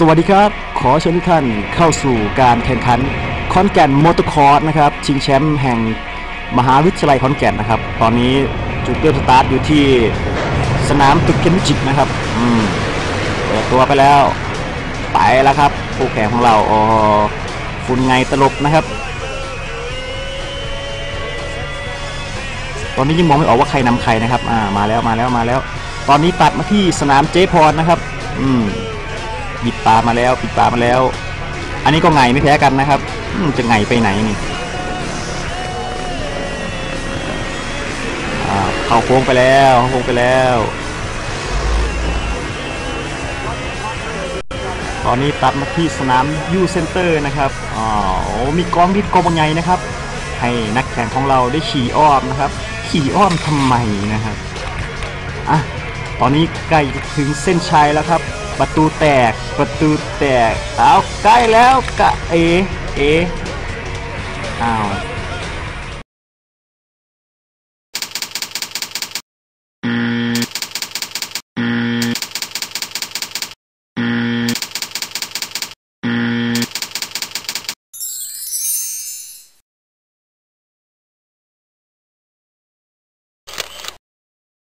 สวัสดีครับ ขอเชิญทุกท่านเข้าสู่การแข่งขันคอนแก่นมอเตอร์คอร์สนะครับ ชิงแชมป์แห่งมหาวิทยาลัยขอนแก่นนะครับ ตอนนี้จุดเริ่มสตาร์ทอยู่ที่สนามตึกเคมิจิกนะครับ อืมเปิดตัวไปแล้ว ไปแล้วครับผู้แข่งของเราอ๋อฝุ่นไงตลบนะครับ ตอนนี้ยังมองไม่ออกว่าใครนำใครนะครับ อ่า มาแล้วมาแล้วมาแล้ว ตอนนี้ตัดมาที่สนามเจพรนะครับ อืม บิดตามาแล้วปิดตามาแล้ว อันนี้ก็ไงไม่แพ้กันนะครับจะไงไปไหนนี่อ่าเข้าโค้งไปแล้วเข้าโค้งไปแล้ว ตอนนี้ตัดมาที่สนามยูเซนเตอร์นะครับอ๋อมีกองดิดกองบางไงนะครับ ให้นักแข่งของเราได้ขี่อ้อมนะครับ ขี่อ้อมทำไมนะครับอะตอนนี้ใกล้ถึงเส้นชัยแล้วครับ ประตูแตกประตูแตกเอาใกล้แล้วกะเอเออ้าว